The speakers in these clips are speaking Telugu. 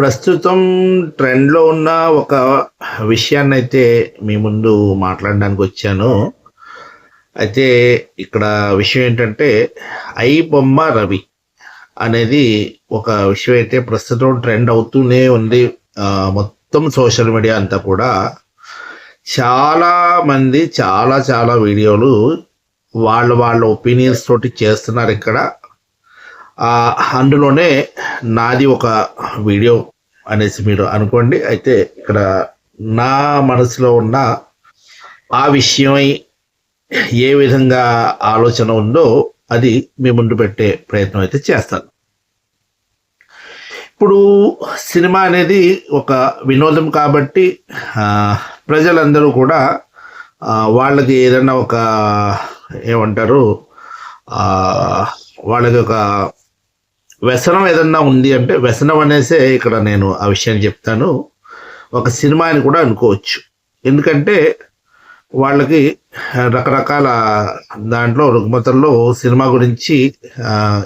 ప్రస్తుతం ట్రెండ్లో ఉన్న ఒక విషయాన్ని అయితే మీ ముందు మాట్లాడడానికి వచ్చాను. అయితే ఇక్కడ విషయం ఏంటంటే ఐ బొమ్మ రవి అనేది ఒక విషయం అయితే ప్రస్తుతం ట్రెండ్ అవుతూనే ఉంది. మొత్తం సోషల్ మీడియా అంతా కూడా. చాలా మంది చాలా చాలా వీడియోలు వాళ్ళ వాళ్ళ ఒపీనియన్స్ తోటి చేస్తున్నారు ఇక్కడ. అందులోనే నాది ఒక వీడియో అనేసి మీరు అనుకోండి. అయితే ఇక్కడ నా మనసులో ఉన్న ఆ విషయమై ఏ విధంగా ఆలోచన ఉందో అది మీ ముందు పెట్టే ప్రయత్నం అయితే చేస్తాను. ఇప్పుడు సినిమా అనేది ఒక వినోదం కాబట్టి ప్రజలందరూ కూడా వాళ్ళకి ఏదైనా ఒక ఏమంటారు వాళ్ళకి ఒక వ్యసనం ఏదన్నా ఉంది అంటే వ్యసనం అనేసే ఇక్కడ నేను ఆ విషయాన్ని చెప్తాను. ఒక సినిమా అని కూడా అనుకోవచ్చు. ఎందుకంటే వాళ్ళకి రకరకాల దాంట్లో రుగ్మతల్లో సినిమా గురించి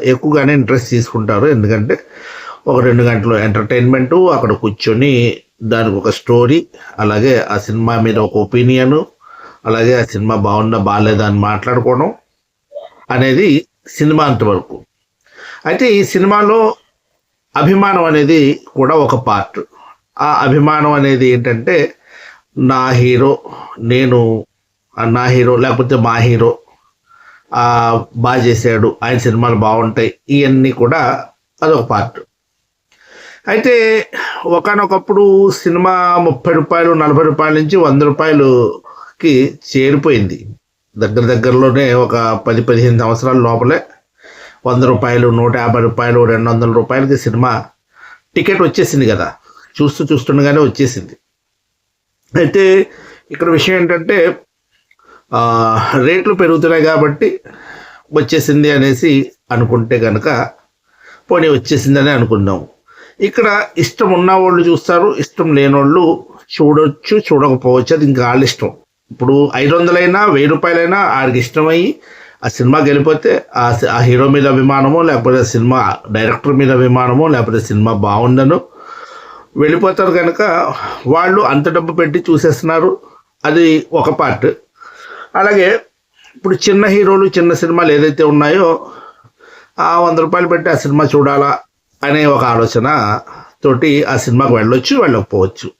ఎక్కువగానే ఇంట్రెస్ట్ తీసుకుంటారు. ఎందుకంటే ఒక రెండు గంటలు ఎంటర్టైన్మెంటు అక్కడ కూర్చొని దానికి ఒక స్టోరీ అలాగే ఆ సినిమా మీద ఒక ఒపీనియను అలాగే ఆ సినిమా బాగుందా బాగాలేదా అని మాట్లాడుకోవడం అనేది సినిమా అంతవరకు. అయితే ఈ సినిమాలో అభిమానం అనేది కూడా ఒక పార్ట్. ఆ అభిమానం అనేది ఏంటంటే నా హీరో నేను నా హీరో లేకపోతే మా హీరో బాగా చేశాడు ఆయన సినిమాలు బాగుంటాయి ఇవన్నీ కూడా అదొక పార్ట్. అయితే ఒకనొకప్పుడు సినిమా ముప్పై రూపాయలు నలభై రూపాయల నుంచి వంద రూపాయలుకి చేరిపోయింది. దగ్గర దగ్గరలోనే ఒక పది పదిహేను సంవత్సరాల లోపలే వంద రూపాయలు నూట యాభై రూపాయలు రెండు వందల రూపాయలకి సినిమా టికెట్ వచ్చేసింది కదా. చూస్తూ చూస్తుండగానే వచ్చేసింది. అయితే ఇక్కడ విషయం ఏంటంటే రేట్లు పెరుగుతున్నాయి కాబట్టి వచ్చేసింది అనేసి అనుకుంటే కనుక పోనీ వచ్చేసిందని అనుకుందాం. ఇక్కడ ఇష్టం ఉన్న వాళ్ళు చూస్తారు ఇష్టం లేని వాళ్ళు చూడొచ్చు చూడకపోవచ్చు అది ఇంకా వాళ్ళ ఇష్టం. ఇప్పుడు ఐదు వందలైనా వెయ్యి రూపాయలైనా ఆడికి ఇష్టమయ్యి ఆ సినిమాకి వెళ్ళిపోతే ఆ హీరో మీద అభిమానమో లేకపోతే ఆ సినిమా డైరెక్టర్ మీద అభిమానమో లేకపోతే సినిమా బాగుండను. వెళ్ళిపోతారు కనుక వాళ్ళు అంత డబ్బు పెట్టి చూసేస్తున్నారు. అది ఒక పార్ట్. అలాగే ఇప్పుడు చిన్న హీరోలు చిన్న సినిమాలు ఏదైతే ఉన్నాయో ఆ వంద రూపాయలు పెట్టి ఆ సినిమా చూడాలా అనే ఒక ఆలోచన తోటి ఆ సినిమాకి వెళ్ళొచ్చు వెళ్ళకపోవచ్చు.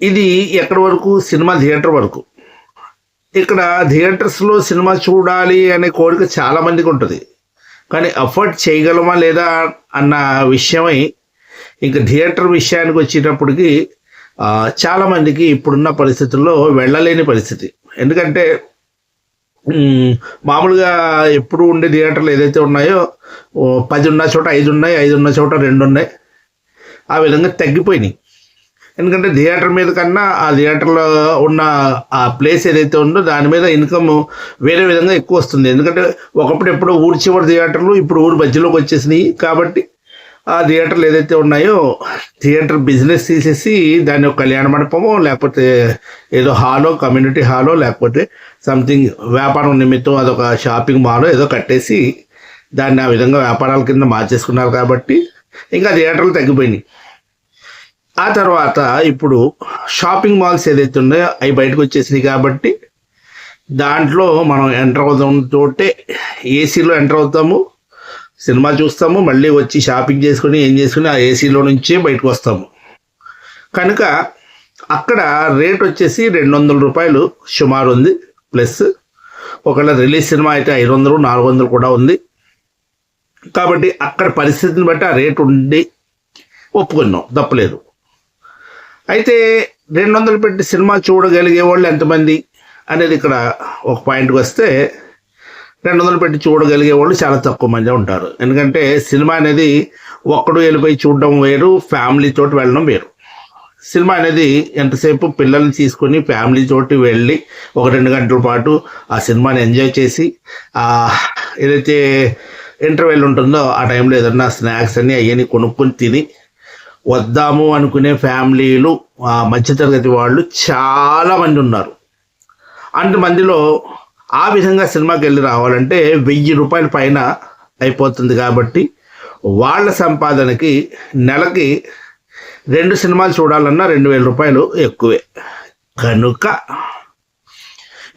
ఇది ఎక్కడి వరకు? సినిమా థియేటర్ వరకు. ఇక్కడ థియేటర్స్లో సినిమా చూడాలి అనే కోరిక చాలా మందికి ఉంటుంది. కానీ అఫోర్డ్ చేయగలమా లేదా అన్న విషయమై ఇంకా థియేటర్ విషయానికి వచ్చేటప్పటికి చాలామందికి ఇప్పుడున్న పరిస్థితుల్లో వెళ్ళలేని పరిస్థితి. ఎందుకంటే మామూలుగా ఎప్పుడు ఉండే థియేటర్లు ఏదైతే ఉన్నాయో ఓ పది ఉన్న చోట ఐదు ఉన్నాయి ఐదు ఉన్న చోట రెండు ఉన్నాయి ఆ విధంగా తగ్గిపోయినాయి. ఎందుకంటే థియేటర్ మీద కన్నా ఆ థియేటర్లో ఉన్న ఆ ప్లేస్ ఏదైతే ఉందో దాని మీద ఇన్కమ్ వేరే విధంగా ఎక్కువ వస్తుంది. ఎందుకంటే ఒకప్పుడు ఎప్పుడో ఊరి చివరి థియేటర్లు ఇప్పుడు ఊరు మధ్యలోకి వచ్చేసినాయి. కాబట్టి ఆ థియేటర్లు ఏదైతే ఉన్నాయో థియేటర్ బిజినెస్ తీసేసి దాన్ని ఒక కళ్యాణ మండపమో లేకపోతే ఏదో హాలో కమ్యూనిటీ హాలో లేకపోతే సంథింగ్ వ్యాపారం నిమిత్తం అదొక షాపింగ్ మాలో ఏదో కట్టేసి దాన్ని ఆ విధంగా వ్యాపారాల కింద మార్చేసుకున్నారు. కాబట్టి ఇంకా థియేటర్లు తగ్గిపోయినాయి. ఆ తర్వాత ఇప్పుడు షాపింగ్ మాల్స్ ఏదైతే ఉన్నాయో అవి బయటకు వచ్చేసినాయి కాబట్టి దాంట్లో మనం ఎంటర్ అవుతాం తోటే ఏసీలో ఎంటర్ అవుతాము. సినిమా చూస్తాము. మళ్ళీ వచ్చి షాపింగ్ చేసుకుని ఏం చేసుకుని ఆ ఏసీలో నుంచే బయటకు వస్తాము. కనుక అక్కడ రేట్ వచ్చేసి రెండు వందల రూపాయలు సుమారు ఉంది. ప్లస్ ఒకవేళ రిలీజ్ సినిమా అయితే ఐదు వందలు నాలుగు వందలు కూడా ఉంది. కాబట్టి అక్కడ పరిస్థితిని బట్టి ఆ రేట్ ఉండి ఒప్పుకున్నాం. తప్పలేదు. అయితే రెండు వందలు పెట్టి సినిమా చూడగలిగే వాళ్ళు ఎంతమంది అనేది ఇక్కడ ఒక పాయింట్కి వస్తే రెండు వందలు పెట్టి చూడగలిగే వాళ్ళు చాలా తక్కువ మంది ఉంటారు. ఎందుకంటే సినిమా అనేది ఒక్కడు వెళ్ళిపోయి చూడడం వేరు ఫ్యామిలీ తోటి వెళ్ళడం వేరు. సినిమా అనేది ఎంతసేపు పిల్లల్ని తీసుకొని ఫ్యామిలీ తోటి వెళ్ళి ఒక రెండు గంటల పాటు ఆ సినిమాని ఎంజాయ్ చేసి ఏదైతే ఇంటర్వెల్ ఉంటుందో ఆ టైంలో ఏదన్నా స్నాక్స్ అన్ని అవన్నీ కొనుక్కొని తిని వద్దాము అనుకునే ఫ్యామిలీలు మధ్యతరగతి వాళ్ళు చాలా మంది ఉన్నారు. అంతమందిలో ఆ విధంగా సినిమాకి వెళ్ళి రావాలంటే వెయ్యి రూపాయల పైన అయిపోతుంది కాబట్టి వాళ్ళ సంపాదనకి నెలకి రెండు సినిమాలు చూడాలన్నా రెండు వేల రూపాయలు ఎక్కువే. కనుక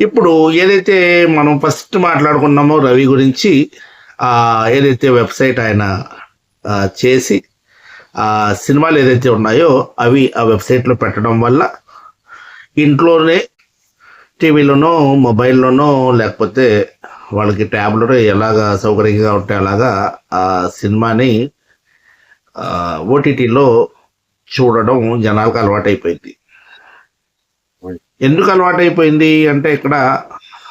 ఇప్పుడు ఏదైతే మనం ఫస్ట్ మాట్లాడుకున్నామో రవి గురించి ఏదైతే వెబ్సైట్ ఆయన చేసి సినిమాలు ఏదైతే ఉన్నాయో అవి ఆ వెబ్సైట్లో పెట్టడం వల్ల ఇంట్లోనే టీవీలోనో మొబైల్లోనో లేకపోతే వాళ్ళకి ట్యాబ్లో ఎలాగా సౌకర్యంగా ఉంటే అలాగా ఆ సినిమాని ఓటీటీలో చూడడం జనాలకు అలవాటైపోయింది. ఎందుకు అలవాటైపోయింది అంటే ఇక్కడ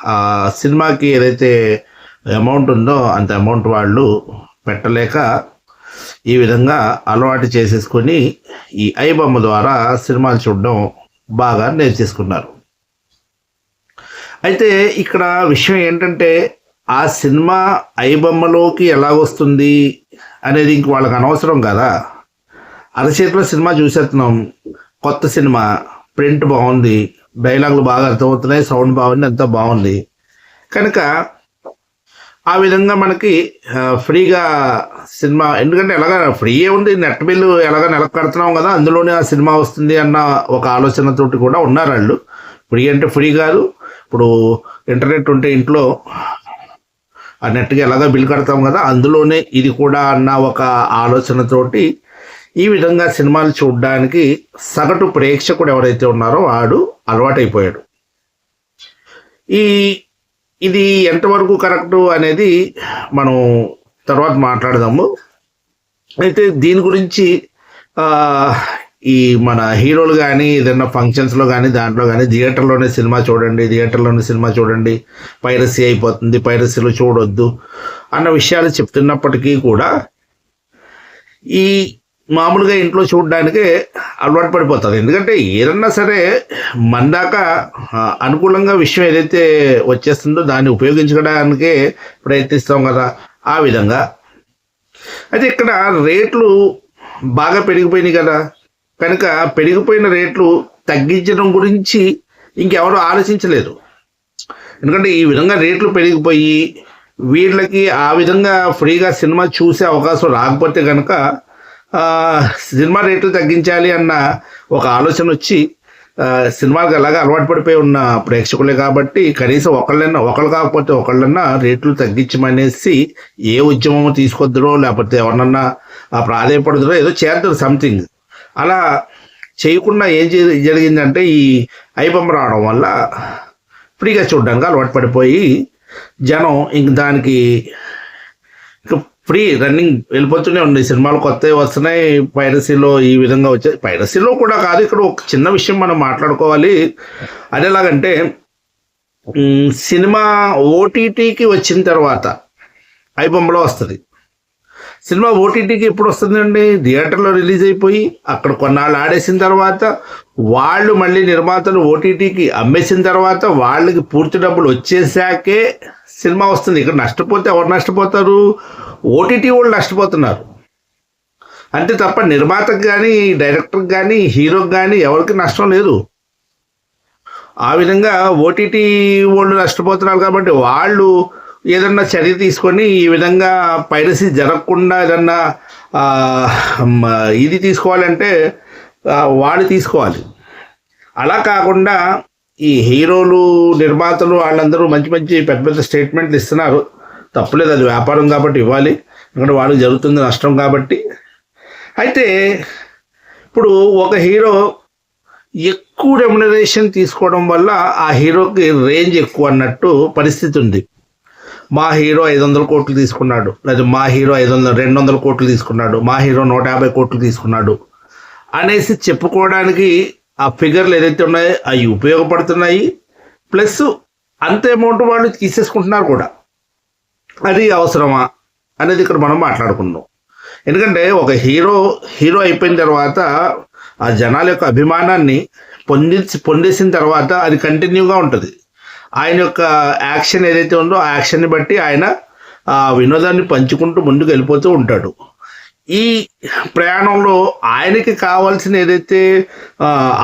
ఆ సినిమాకి ఏదైతే అమౌంట్ ఉందో అంత అమౌంట్ వాళ్ళు పెట్టలేక ఈ విధంగా అలవాటు చేసేసుకొని ఈ ఐబొమ్మ ద్వారా సినిమాలు చూడడం బాగా నేర్చేసుకున్నారు. అయితే ఇక్కడ విషయం ఏంటంటే ఆ సినిమా ఐబొమ్మలోకి ఎలా వస్తుంది అనేది ఇంక వాళ్ళకి అనవసరం కదా. అరచేతిలో సినిమా చూసేస్తున్నాం. కొత్త సినిమా ప్రింట్ బాగుంది డైలాగులు బాగా అర్థమవుతున్నాయి సౌండ్ బాగుంది అంతా బాగుంది. కనుక ఆ విధంగా మనకి ఫ్రీగా సినిమా ఎందుకంటే ఎలాగ ఫ్రీయే ఉంది నెట్ బిల్లు ఎలాగ నెల కడుతున్నాం కదా అందులోనే ఆ సినిమా వస్తుంది అన్న ఒక ఆలోచనతోటి కూడా ఉన్నారు వాళ్ళు. ఫ్రీ అంటే ఫ్రీ కాదు. ఇప్పుడు ఇంటర్నెట్ ఉంటే ఇంట్లో ఆ నెట్కి ఎలాగ బిల్ కడతాం కదా అందులోనే ఇది కూడా అన్న ఒక ఆలోచనతోటి ఈ విధంగా సినిమాలు చూడడానికి సగటు ప్రేక్షకుడు ఎవరైతే ఉన్నారో వాడు అలవాటైపోయాడు. ఈ ఇది ఎంతవరకు కరెక్ట్ అనేది మనం తర్వాత మాట్లాడదాము. అయితే దీని గురించి ఈ మన హీరోలు కానీ ఏదైనా ఫంక్షన్స్లో కానీ దాంట్లో కానీ థియేటర్లోనే సినిమా చూడండి థియేటర్లోనే సినిమా చూడండి పైరసీ అయిపోతుంది పైరసీలో చూడొద్దు అన్న విషయాలు చెప్తున్నప్పటికీ కూడా ఈ మామూలుగా ఇంట్లో చూడడానికి అలవాటు పడిపోతుంది ఎందుకంటే ఏదన్నా సరే మందాక అనుకూలంగా విషయం ఏదైతే వచ్చేస్తుందో దాన్ని ఉపయోగించుకోవడానికే ప్రయత్నిస్తాం కదా ఆ విధంగా. అయితే ఇక్కడ రేట్లు బాగా పెరిగిపోయినాయి కదా. కనుక పెరిగిపోయిన రేట్లు తగ్గించడం గురించి ఇంకెవరు ఆలోచించలేదు. ఎందుకంటే ఈ విధంగా రేట్లు పెరిగిపోయి వీళ్ళకి ఆ విధంగా ఫ్రీగా సినిమా చూసే అవకాశం రాకపోతే కనుక సినిమా రేట్లు తగ్గించాలి అన్న ఒక ఆలోచన వచ్చి సినిమాలకు అలాగా అలవాటు పడిపోయి ఉన్న ప్రేక్షకులే కాబట్టి కనీసం ఒకళ్ళన్నా ఒకళ్ళు కాకపోతే ఒకళ్ళన్నా రేట్లు తగ్గించమనేసి ఏ ఉద్యమం తీసుకొద్దురో లేకపోతే ఎవరినన్నా ఆ ఏదో చేద్దరు సంథింగ్ అలా చేయకుండా ఏం జరిగిందంటే ఈ ఐబొమ్మ రావడం వల్ల ఫ్రీగా చూడడానికి అలవాటు పడిపోయి జనం ఇంక దానికి ఫ్రీ రన్నింగ్ వెళ్ళిపోతూనే ఉంది. సినిమాలు కొత్తవి వస్తున్నాయి. పైరసీలో ఈ విధంగా వచ్చాయి పైరసీలో కూడా కాదు. ఇక్కడ ఒక చిన్న విషయం మనం మాట్లాడుకోవాలి. అదేలాగంటే సినిమా ఓటీటీకి వచ్చిన తర్వాత ఐబొమ్మలో వస్తుంది. సినిమా ఓటీటీకి ఎప్పుడు వస్తుందండి? థియేటర్లో రిలీజ్ అయిపోయి అక్కడ కొన్నాళ్ళు ఆడేసిన తర్వాత వాళ్ళు మళ్ళీ నిర్మాతలు ఓటీటీకి అమ్మేసిన తర్వాత వాళ్ళకి పూర్తి డబ్బులు వచ్చేసాకే సినిమా వస్తుంది. ఇక్కడ నష్టపోతే ఎవరు నష్టపోతారు? ఓటీటీ వాళ్ళు నష్టపోతున్నారు. అంతే తప్ప నిర్మాతకు కానీ డైరెక్టర్కి కానీ హీరోకి కానీ ఎవరికి నష్టం లేదు. ఆ విధంగా ఓటీటీ వాళ్ళు నష్టపోతున్నారు కాబట్టి వాళ్ళు ఏదన్నా చర్య తీసుకొని ఈ విధంగా పైరసీ జరగకుండా ఏదన్నా ఇది తీసుకోవాలంటే వాళ్ళు తీసుకోవాలి. అలా కాకుండా ఈ హీరోలు నిర్మాతలు వాళ్ళందరూ మంచి మంచి పెద్ద పెద్ద స్టేట్మెంట్లు ఇస్తున్నారు. తప్పులేదు అది వ్యాపారం కాబట్టి ఇవ్వాలి. ఎందుకంటే వాళ్ళకి జరుగుతుంది నష్టం కాబట్టి. అయితే ఇప్పుడు ఒక హీరో ఎక్కువ రెమ్యునరేషన్ తీసుకోవడం వల్ల ఆ హీరోకి రేంజ్ ఎక్కువ అన్నట్టు పరిస్థితి ఉంది. మా హీరో ఐదు వందల కోట్లు తీసుకున్నాడు. లేదా మా హీరో ఐదు వందల రెండు వందల కోట్లు తీసుకున్నాడు. మా హీరో నూట యాభై కోట్లు తీసుకున్నాడు అనేసి చెప్పుకోవడానికి ఆ ఫిగర్లు ఏదైతే ఉన్నాయో అవి ఉపయోగపడుతున్నాయి. ప్లస్ అంత అమౌంట్ వాళ్ళు తీసేసుకుంటున్నారు కూడా. అది అవసరమా అనేది ఇక్కడ మనం మాట్లాడుకుందాం. ఎందుకంటే ఒక హీరో హీరో అయిపోయిన తర్వాత ఆ జనాల యొక్క అభిమానాన్ని పొందించి పొందేసిన తర్వాత అది కంటిన్యూగా ఉంటుంది. ఆయన యొక్క యాక్షన్ ఏదైతే ఉందో ఆ యాక్షన్ని బట్టి ఆయన ఆ వినోదాన్ని పంచుకుంటూ ముందుకు వెళ్ళిపోతూ ఉంటాడు. ఈ ప్రయాణంలో ఆయనకి కావాల్సిన ఏదైతే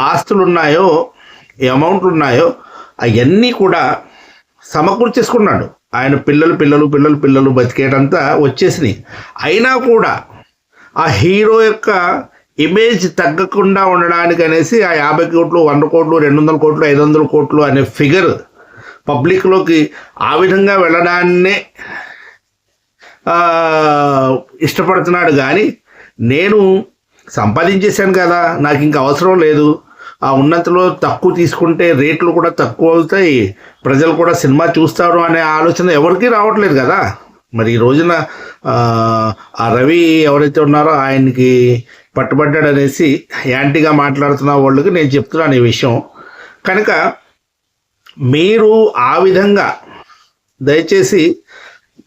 ఆస్తులు ఉన్నాయో అమౌంట్లు ఉన్నాయో అవన్నీ కూడా సమకూర్చేసుకున్నాడు. ఆయన పిల్లలు పిల్లలు పిల్లలు పిల్లలు బతికేటంతా వచ్చేసినాయి. అయినా కూడా ఆ హీరో యొక్క ఇమేజ్ తగ్గకుండా ఉండడానికి అనేసి ఆ యాభై కోట్లు వంద కోట్లు రెండు వందల కోట్లు ఐదు వందల కోట్లు అనే ఫిగర్ పబ్లిక్లోకి ఆ విధంగా వెళ్ళడాన్నే ఇష్టపడుతున్నాడు. కానీ నేను సంపాదించేశాను కదా నాకు ఇంకా అవసరం లేదు. ఉన్నంతలో తక్కువ తీసుకుంటే రేట్లు కూడా తక్కువ అవుతాయి. ప్రజలు కూడా సినిమా చూస్తారు అనే ఆలోచన ఎవరికీ రావట్లేదు కదా. మరి ఈ రోజున ఆ, ఆ రవి ఎవరైతే ఉన్నారో ఆయనకి పట్టుబడ్డాడు అనేసి యాంటీగా మాట్లాడుతున్న వాళ్ళకి నేను చెప్తున్నాను ఈ విషయం. కనుక మీరు ఆ విధంగా దయచేసి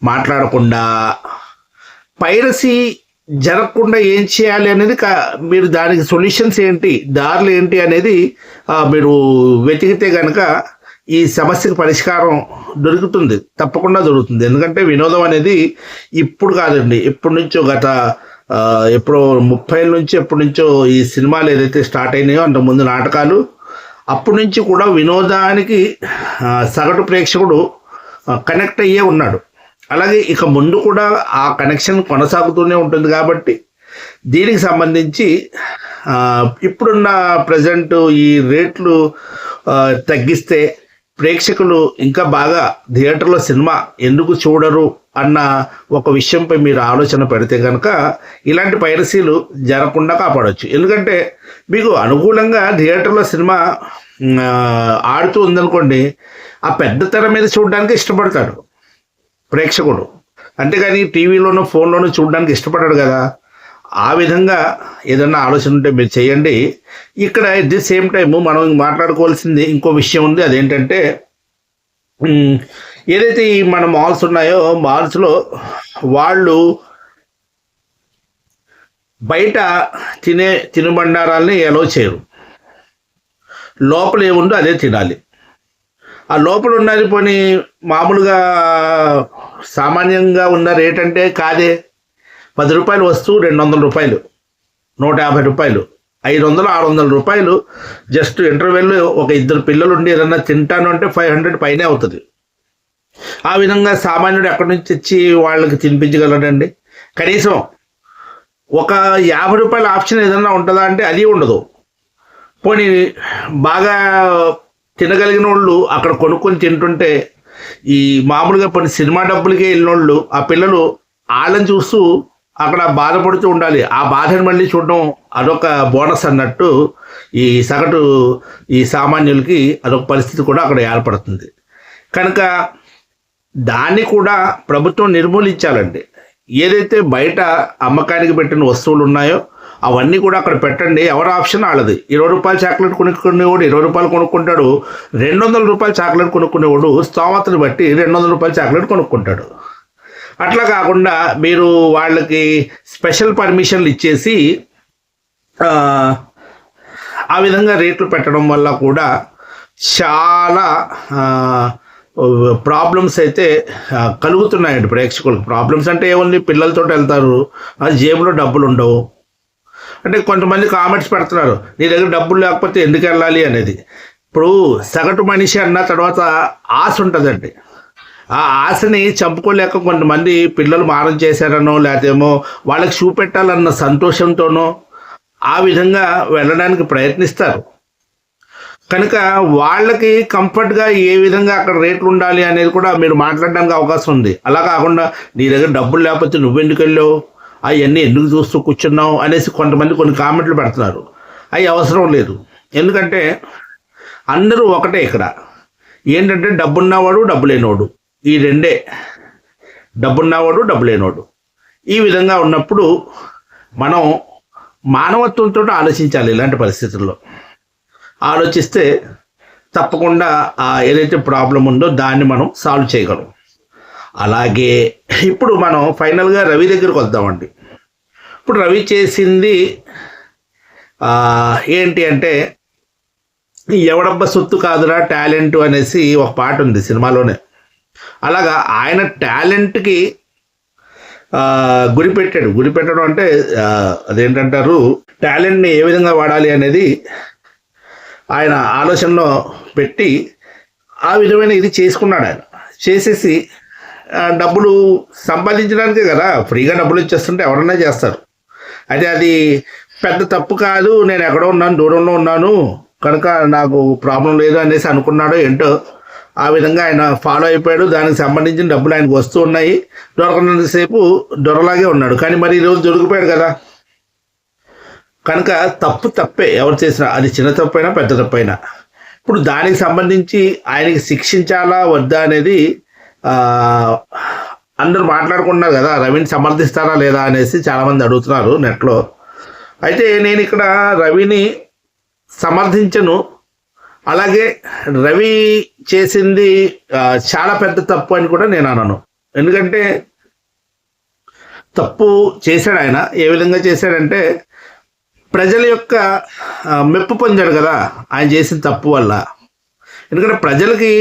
మాట్లాడకుండా పైరసీ జరగకుండా ఏం చేయాలి అనేది కా- మీరు దానికి సొల్యూషన్స్ ఏంటి దారులు ఏంటి అనేది మీరు వెతికితే కనుక ఈ సమస్యకు పరిష్కారం దొరుకుతుంది తప్పకుండా దొరుకుతుంది. ఎందుకంటే వినోదం అనేది ఇప్పుడు కాదండి. ఇప్పటి నుంచో గత ఎప్పుడో ముప్పై నుంచి ఎప్పటి నుంచో ఈ సినిమాలు ఏదైతే స్టార్ట్ అయినాయో అంతకుముందు నాటకాలు అప్పటి నుంచి కూడా వినోదానికి సగటు ప్రేక్షకుడు కనెక్ట్ అయ్యే ఉన్నాడు. అలాగే ఇక ముందు కూడా ఆ కనెక్షన్ కొనసాగుతూనే ఉంటుంది కాబట్టి దీనికి సంబంధించి ఇప్పుడున్న ప్రజెంట్ ఈ రేట్లు తగ్గిస్తే ప్రేక్షకులు ఇంకా బాగా థియేటర్లో సినిమా ఎందుకు చూడరు అన్న ఒక విషయంపై మీరు ఆలోచన పెడితే కనుక ఇలాంటి పైరసీలు జరగకుండా కాపాడవచ్చు ఎందుకంటే మీకు అనుకూలంగా థియేటర్లో సినిమా ఆడుతూ ఉందనుకోండి ఆ పెద్ద తెర మీద చూడడానికి ఇష్టపడతాడు ప్రేక్షకుడు. అంతేగాని టీవీలోనూ ఫోన్లోనూ చూడడానికి ఇష్టపడాడు కదా. ఆ విధంగా ఏదన్నా ఆలోచన ఉంటే మీరు చేయండి. ఇక్కడ ఎట్ ది సేమ్ టైము మనం మాట్లాడుకోవాల్సింది ఇంకో విషయం ఉంది. అదేంటంటే ఏదైతే ఈ మన మాల్స్ ఉన్నాయో మాల్స్లో వాళ్ళు బయట తినే తినుబండారాల్ని ఎలో చేయరు. లోపల ఏముందో అదే తినాలి. ఆ లోపల ఉన్నది పోనీ మామూలుగా సామాన్యంగా ఉన్న రేట్ అంటే కాదే. పది రూపాయలు వస్తువు రెండు వందల రూపాయలు నూట యాభై రూపాయలు ఐదు వందలు ఆరు వందల రూపాయలు. జస్ట్ ఇంటర్వెల్ ఒక ఇద్దరు పిల్లలు ఉండి ఏదన్నా తింటాను అంటే ఫైవ్ హండ్రెడ్ పైనే అవుతుంది. ఆ విధంగా సామాన్యుడు ఎక్కడి నుంచి తెచ్చి వాళ్ళకి తినిపించగలడండి? కనీసం ఒక యాభై రూపాయల ఆప్షన్ ఏదన్నా ఉంటుందా అంటే అది ఉండదు. పోనీ బాగా తినగలిగిన వాళ్ళు అక్కడ కొనుక్కొని తింటుంటే ఈ మామూలుగా కొన్ని సినిమా డబ్బులకే వెళ్ళినోళ్ళు ఆ పిల్లలు వాళ్ళని చూస్తూ అక్కడ బాధపడుతూ ఉండాలి. ఆ బాధను మళ్ళీ చూడడం అదొక బోనస్ అన్నట్టు ఈ సగటు ఈ సామాన్యులకి అదొక పరిస్థితి కూడా అక్కడ ఏర్పడుతుంది. కనుక దాన్ని కూడా ప్రభుత్వం నిర్మూలించాలండి. ఏదైతే బయట అమ్మకానికి పెట్టిన వస్తువులు ఉన్నాయో అవన్నీ కూడా అక్కడ పెట్టండి. ఎవరి ఆప్షన్? వాళ్ళది. ఇరవై రూపాయలు చాక్లెట్ కొనుక్కునేవాడు ఇరవై రూపాయలు కొనుక్కుంటాడు. రెండు వందల రూపాయలు చాక్లెట్ కొనుక్కునేవాడు స్తోమతను బట్టి రెండు వందల రూపాయలు చాక్లెట్ కొనుక్కుంటాడు. అట్లా కాకుండా మీరు వాళ్ళకి స్పెషల్ పర్మిషన్లు ఇచ్చేసి ఆ, విధంగా రేట్లు పెట్టడం వల్ల కూడా చాలా ప్రాబ్లమ్స్ అయితే కలుగుతున్నాయండి ప్రేక్షకులకు. ప్రాబ్లమ్స్ అంటే ఏముంది? పిల్లలతో వెళ్తారు. అది జేబులో డబ్బులు ఉండవు అంటే కొంతమంది కామెంట్స్ పెడుతున్నారు నీ దగ్గర డబ్బులు లేకపోతే ఎందుకు వెళ్ళాలి? అనేది. ఇప్పుడు సగటు మనిషి అన్న తర్వాత ఆశ ఉంటుందండి. ఆ ఆశని చంపుకోలేక కొంతమంది పిల్లలు మారం చేశారనో లేదేమో వాళ్ళకి చూపెట్టాలన్న సంతోషంతోనో ఆ విధంగా వెళ్ళడానికి ప్రయత్నిస్తారు. కనుక వాళ్ళకి కంఫర్ట్గా ఏ విధంగా అక్కడ రేట్లు ఉండాలి అనేది కూడా మీరు మాట్లాడడానికి అవకాశం ఉంది. అలా కాకుండా నీ దగ్గర డబ్బులు లేకపోతే నువ్వెందుకు వెళ్ళావు? అవన్నీ ఎందుకు చూస్తూ కూర్చున్నావు అనేసి కొంతమంది కొన్ని కామెంట్లు పెడుతున్నారు. అవి అవసరం లేదు. ఎందుకంటే అందరూ ఒకటే ఇక్కడ. ఏంటంటే డబ్బున్నవాడు డబ్బు లేనివాడు ఈ రెండే. డబ్బున్నవాడు డబ్బు లేనివాడు ఈ విధంగా ఉన్నప్పుడు మనం మానవత్వంతో ఆలోచించాలి ఇలాంటి పరిస్థితుల్లో. ఆలోచిస్తే తప్పకుండా ఏదైతే ప్రాబ్లం ఉందో దాన్ని మనం సాల్వ్ చేయగలం. అలాగే ఇప్పుడు మనం ఫైనల్గా రవి దగ్గరకు వద్దామండి. ఇప్పుడు రవి చేసింది ఏంటి అంటే ఎవడబ్బ సొత్తు కాదురా టాలెంట్ అనేసి ఒక పాట ఉంది సినిమాలోనే. అలాగా ఆయన టాలెంట్కి గురి పెట్టాడు. గురి పెట్టడం అంటే అదేంటంటారు టాలెంట్ని ఏ విధంగా వాడాలి అనేది ఆయన ఆలోచనలో పెట్టి ఆ విధమైన ఇది చేసుకున్నాడు ఆయన. చేసేసి డబ్బులు సంపాదించడానికే కదా. ఫ్రీగా డబ్బులు ఇచ్చేస్తుంటే ఎవరన్నా చేస్తారు. అయితే అది పెద్ద తప్పు కాదు. నేను ఎక్కడో ఉన్నాను దూరంలో ఉన్నాను. కనుక నాకు ప్రాబ్లం లేదు అనేసి అనుకున్నాడో ఏంటో ఆ విధంగా ఆయన ఫాలో అయిపోయాడు. దానికి సంబంధించిన డబ్బులు ఆయనకు వస్తూ ఉన్నాయి. దొరకనంతసేపు దొరలాగే ఉన్నాడు. కానీ మరి ఈరోజు దొరికిపోయాడు కదా. కనుక తప్పు తప్పే. ఎవరు చేసినా అది చిన్న తప్పైనా పెద్ద తప్పైనా. ఇప్పుడు దానికి సంబంధించి ఆయనకి శిక్షించాలా వద్దా అనేది అందరూ మాట్లాడుకుంటున్నారు కదా రవిని సమర్థిస్తారా లేదా అనేసి చాలామంది అడుగుతున్నారు నెట్లో. అయితే నేను ఇక్కడ రవిని సమర్థించను. అలాగే రవి చేసింది చాలా పెద్ద తప్పు అని కూడా నేను అనను. ఎందుకంటే తప్పు చేశాడు ఆయన. ఏ విధంగా చేశాడంటే ప్రజల యొక్క మెప్పు పొందాడు కదా ఆయన చేసిన తప్పు వల్ల. ఎందుకంటే ప్రజలకి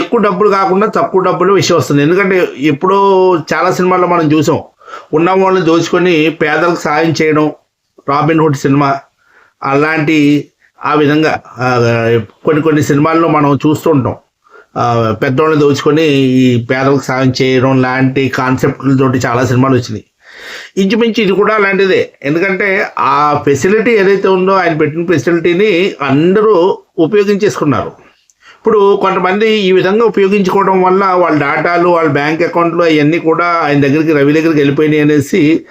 ఎక్కువ డబ్బులు కాకుండా తక్కువ డబ్బులు విషయం వస్తుంది. ఎందుకంటే ఎప్పుడో చాలా సినిమాల్లో మనం చూసాం. ఉన్న వాళ్ళని దోచుకొని పేదలకు సాయం చేయడం రాబిన్ హుడ్ సినిమా అలాంటి ఆ విధంగా కొన్ని కొన్ని సినిమాల్లో మనం చూస్తుంటాం పెద్దోళ్ళని దోచుకొని ఈ పేదలకు సాయం చేయడం లాంటి కాన్సెప్ట్లతోటి చాలా సినిమాలు వచ్చినాయి. ఇంచుమించు ఇది కూడా అలాంటిదే. ఎందుకంటే ఆ ఫెసిలిటీ ఏదైతే ఉందో ఆయన పెట్టిన ఫెసిలిటీని అందరూ ఉపయోగించేసుకున్నారు. ఇప్పుడు కొంతమంది ఈ విధంగా ఉపయోగించుకోవడం వల్ల వాళ్ళ డాటాలు వాళ్ళ బ్యాంక్ అకౌంట్లు అవన్నీ కూడా ఆయన దగ్గరికి రవి దగ్గరికి వెళ్ళిపోయినాయి అనేసి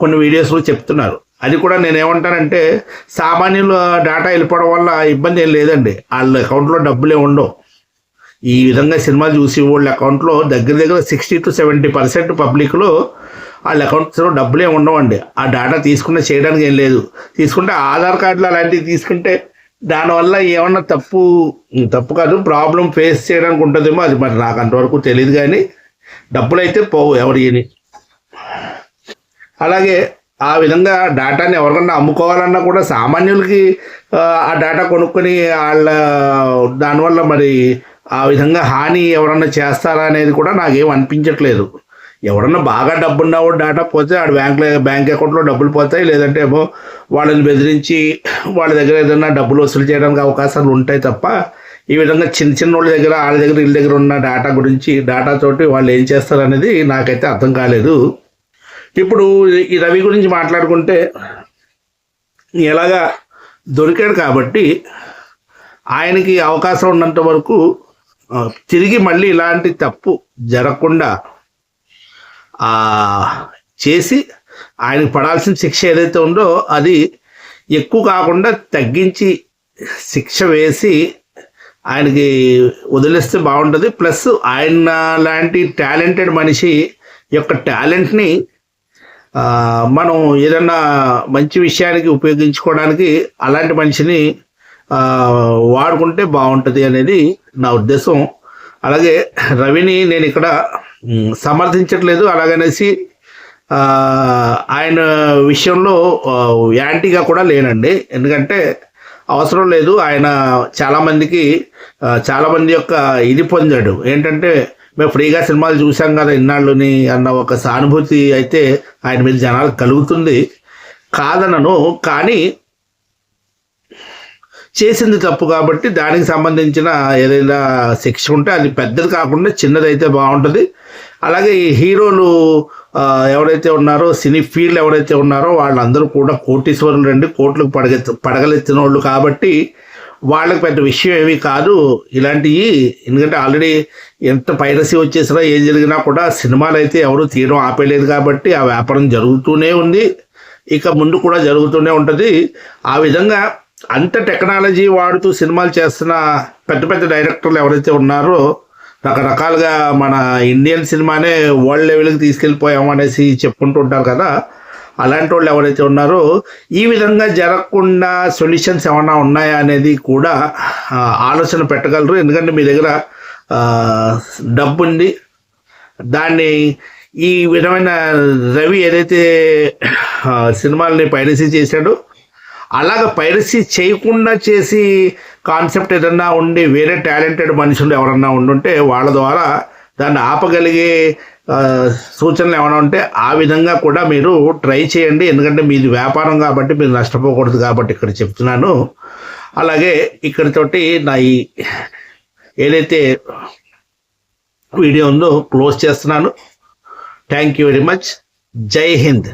కొన్ని వీడియోస్లో చెప్తున్నారు. అది కూడా నేనేమంటానంటే సామాన్యుల డేటా వెళ్ళిపోవడం వల్ల ఇబ్బంది ఏం లేదండి. వాళ్ళ అకౌంట్లో డబ్బులే ఉండవు. ఈ విధంగా సినిమాలు చూసి వాళ్ళ అకౌంట్లో దగ్గర దగ్గర సిక్స్టీ టు సెవెంటీ పర్సెంట్ పబ్లిక్లో వాళ్ళ అకౌంట్స్లో డబ్బులే ఉండవండి. ఆ డేటా తీసుకున్న చేయడానికి ఏం లేదు. తీసుకుంటే ఆధార్ కార్డులు అలాంటివి తీసుకుంటే దానివల్ల ఏమన్నా తప్పు తప్పు కాదు ప్రాబ్లం ఫేస్ చేయడానికి ఉంటుందేమో అది మరి నాకు అంతవరకు తెలియదు కానీ డబ్బులు అయితే పోవు ఎవరి అలాగే ఆ విధంగా డేటాని ఎవరికన్నా అమ్ముకోవాలన్నా కూడా సామాన్యులకి ఆ, ఆ డేటా కొనుక్కొని వాళ్ళ దానివల్ల మరి ఆ విధంగా హాని ఎవరన్నా చేస్తారా అనేది కూడా నాకేం అనిపించట్లేదు. ఎవడన్నా బాగా డబ్బు ఉన్నవాడు డేటా పోతే ఆడు బ్యాంక్లో బ్యాంక్ అకౌంట్లో డబ్బులు పోతాయి. లేదంటే ఏమో వాళ్ళని బెదిరించి వాళ్ళ దగ్గర ఏదైనా డబ్బులు వసూలు చేయడానికి అవకాశాలు ఉంటాయి తప్ప ఈ విధంగా చిన్న చిన్న వాళ్ళ దగ్గర వాళ్ళ దగ్గర వీళ్ళ దగ్గర ఉన్న డేటా గురించి డేటా తోటి వాళ్ళు ఏం చేస్తారు అనేది నాకైతే అర్థం కాలేదు. ఇప్పుడు ఈ రవి గురించి మాట్లాడుకుంటే ఎలాగా దొరికాడు కాబట్టి ఆయనకి అవకాశం ఉన్నంత వరకు తిరిగి మళ్ళీ ఇలాంటి తప్పు జరగకుండా చేసి ఆయనకు పడాల్సిన శిక్ష ఏదైతే ఉందో అది ఎక్కువ కాకుండా తగ్గించి శిక్ష వేసి ఆయనకి వదిలేస్తే బాగుంటుంది. ప్లస్ ఆయన లాంటి టాలెంటెడ్ మనిషి యొక్క టాలెంట్ని మనం ఏదన్నా మంచి విషయానికి ఉపయోగించుకోవడానికి అలాంటి మనిషిని వాడుకుంటే బాగుంటుంది అనేది నా ఉద్దేశం. అలాగే రవిని నేను ఇక్కడ సమర్థించట్లేదు. అలాగనేసి ఆయన విషయంలో యాంటీగా కూడా లేనండి. ఎందుకంటే అవసరం లేదు. ఆయన చాలామందికి చాలామంది యొక్క ఇది పొందాడు. ఏంటంటే మేము ఫ్రీగా సినిమాలు చూసాం కదా ఇన్నాళ్ళుని అన్న ఒక సానుభూతి అయితే ఆయన మీద జనాలు కలుగుతుంది. కాదనను. కానీ చేసింది తప్పు కాబట్టి దానికి సంబంధించిన ఏదైనా శిక్ష ఉంటే అది పెద్దది కాకుండా చిన్నది అయితే బాగుంటుంది. అలాగే ఈ హీరోలు ఎవరైతే ఉన్నారో సినీ ఫీల్డ్ ఎవరైతే ఉన్నారో వాళ్ళందరూ కూడా కోటీశ్వరులు రండి కోట్లకు పడగెత్త పడగలెత్తిన వాళ్ళు కాబట్టి వాళ్ళకి పెద్ద విషయం ఏమీ కాదు. ఇలాంటివి ఎందుకంటే ఆల్రెడీ ఎంత పైరసీ వచ్చేసినా ఏం జరిగినా కూడా సినిమాలు అయితే ఎవరు తీయడం ఆపేయలేదు కాబట్టి ఆ వ్యాపారం జరుగుతూనే ఉంది. ఇక ముందు కూడా జరుగుతూనే ఉంటుంది. ఆ విధంగా అంత టెక్నాలజీ వాడుతూ సినిమాలు చేస్తున్న పెద్ద పెద్ద డైరెక్టర్లు ఎవరైతే ఉన్నారో రకరకాలుగా మన ఇండియన్ సినిమానే వరల్డ్ లెవెల్కి తీసుకెళ్ళిపోయాం అనేసి చెప్పుకుంటుంటారు కదా. అలాంటి వాళ్ళు ఎవరైతే ఉన్నారో ఈ విధంగా జరగకుండా సొల్యూషన్స్ ఏమైనా ఉన్నాయా అనేది కూడా ఆలోచన పెట్టగలరు. ఎందుకంటే మీ దగ్గర డబ్బు ఉంది. దాన్ని ఈ విధమైన రవి ఏదైతే సినిమాల్ని పైరసీ చేశాడో అలాగ పైరసీ చేయకుండా చేసి కాన్సెప్ట్ ఏదన్నా ఉండి వేరే టాలెంటెడ్ మనుషులు ఎవరన్నా ఉండుంటే వాళ్ళ ద్వారా దాన్ని ఆపగలిగే సూచనలు ఏమైనా ఉంటే ఆ విధంగా కూడా మీరు ట్రై చేయండి. ఎందుకంటే మీది వ్యాపారం కాబట్టి మీరు నష్టపోకూడదు కాబట్టి ఇక్కడ చెప్తున్నాను. అలాగే ఇక్కడితోటి నా ఈ ఏదైతే వీడియోను క్లోజ్ చేస్తున్నాను. థ్యాంక్ యూ వెరీ మచ్ జై హింద్.